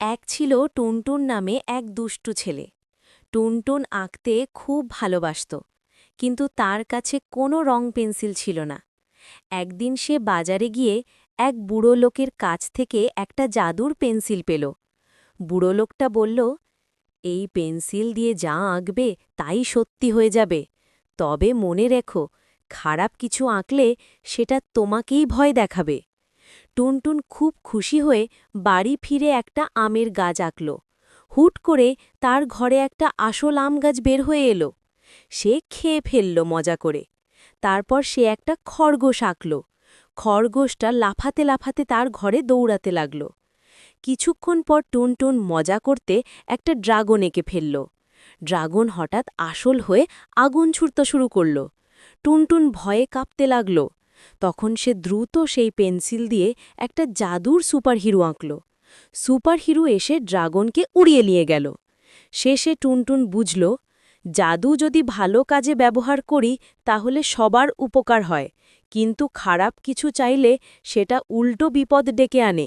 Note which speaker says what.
Speaker 1: এক ছিল টুনটুন নামে এক দুষ্টু ছেলে। টুনটুন আঁকতে খুব ভালোবাসত, কিন্তু তার কাছে কোনো রং পেন্সিল ছিল না। একদিন সে বাজারে গিয়ে এক বুড়ো লোকের কাছ থেকে একটা জাদুর পেন্সিল পেল। বুড়ো লোকটা বলল, এই পেন্সিল দিয়ে যা আঁকবে তাই সত্যি হয়ে যাবে। তবে মনে রেখো, খারাপ কিছু আঁকলে সেটা তোমাকেই ভয় দেখাবে। টুনটুন খুব খুশি হয়ে বাড়ি ফিরে একটা আমের গাছ আঁকল। হুট করে তার ঘরে একটা আসল আম গাছ বের হয়ে এলো। সে খেয়ে ফেলল মজা করে। তারপর সে একটা খরগোশ আঁকল। খরগোশটা লাফাতে লাফাতে তার ঘরে দৌড়াতে লাগল। কিছুক্ষণ পর টুনটুন মজা করতে একটা ড্রাগন এঁকে ফেলল। ড্রাগন হঠাৎ আসল হয়ে আগুন ছুটতে শুরু করল। টুনটুন ভয়ে কাঁপতে লাগল। তখন সে দ্রুত সেই পেন্সিল দিয়ে একটা জাদুর সুপারহিরো আঁকল। সুপারহিরো এসে ড্রাগনকে উড়িয়ে নিয়ে গেল। শেষে টুনটুন বুঝল, জাদু যদি ভালো কাজে ব্যবহার করি, তাহলে সবার উপকার হয়, কিন্তু খারাপ কিছু চাইলে সেটা উল্টো বিপদ ডেকে আনে।